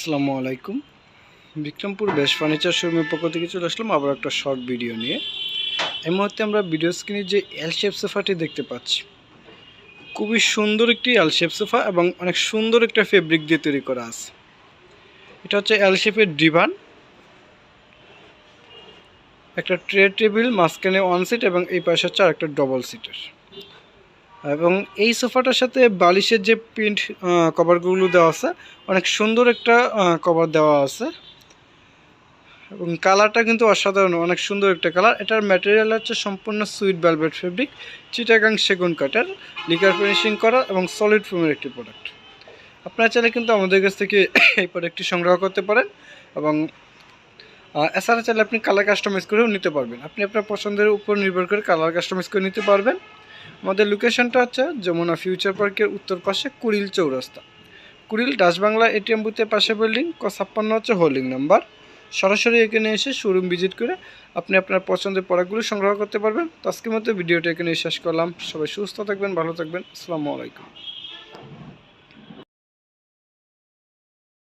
আসসালামু আলাইকুম। বিক্রমপুর বেশ ফার্নিচার শোরুমের পক্ষ থেকে চলে আসলাম আবার একটা শর্ট ভিডিও নিয়ে। এই মুহূর্তে আমরা ভিডিও স্ক্রিনে যে এল শেপ সোফাটি দেখতে পাচ্ছি। খুবই সুন্দর একটি এল শেপ সোফা এবং অনেক সুন্দর একটা ফেব্রিক দিয়ে তৈরি করা আছে। এটা হচ্ছে এল শেপের ডিভান একটা ট্রে টেবিল মাঝখানে ওয়ান সিট এবং এই পাশে হচ্ছে আর একটা ডবল সিটের এবং এই সোফাটার সাথে বালিশের যে প্রিন্ট কভারগুলো দেওয়া আছে, অনেক সুন্দর একটা কভার দেওয়া আছে। এবং কালারটা কিন্তু অসাধারণ, অনেক সুন্দর একটা কালার। এটার ম্যাটেরিয়াল হচ্ছে সম্পূর্ণ সুইট ভেলভেট ফেব্রিক চিটাগাং সেগুন কাটার লিকার ফিনিশিং করা এবং সলিড ফোমের একটি প্রোডাক্ট আপনারা চাইলে কিন্তু আমাদের কাছ থেকে এই প্রোডাক্টটি সংগ্রহ করতে পারেন এবং এছাড়া চাইলে আপনি কালার কাস্টমাইজ করেও নিতে পারবেন। আপনি আপনার পছন্দের উপর নির্ভর করে কালার কাস্টমাইজ করে নিতে পারবেন। আমাদের লোকেশনটা হচ্ছে যমুনা ফিউচার পার্কের উত্তর পাশে কুড়িল চৌরাস্তা। কুড়িল ডাসবাংলা এটিএম বুথের পাশে বিল্ডিং ক ছাপ্পান্ন হচ্ছে হোল্ডিং নাম্বার সরাসরি এখানে এসে শোরুম ভিজিট করে আপনি আপনার পছন্দের প্রোডাক্টগুলো সংগ্রহ করতে পারবেন। তো আজকের মতো ভিডিওটা এখানে শেষ করলাম। সবাই সুস্থ থাকবেন, ভালো থাকবেন। আসসালামু আলাইকুম।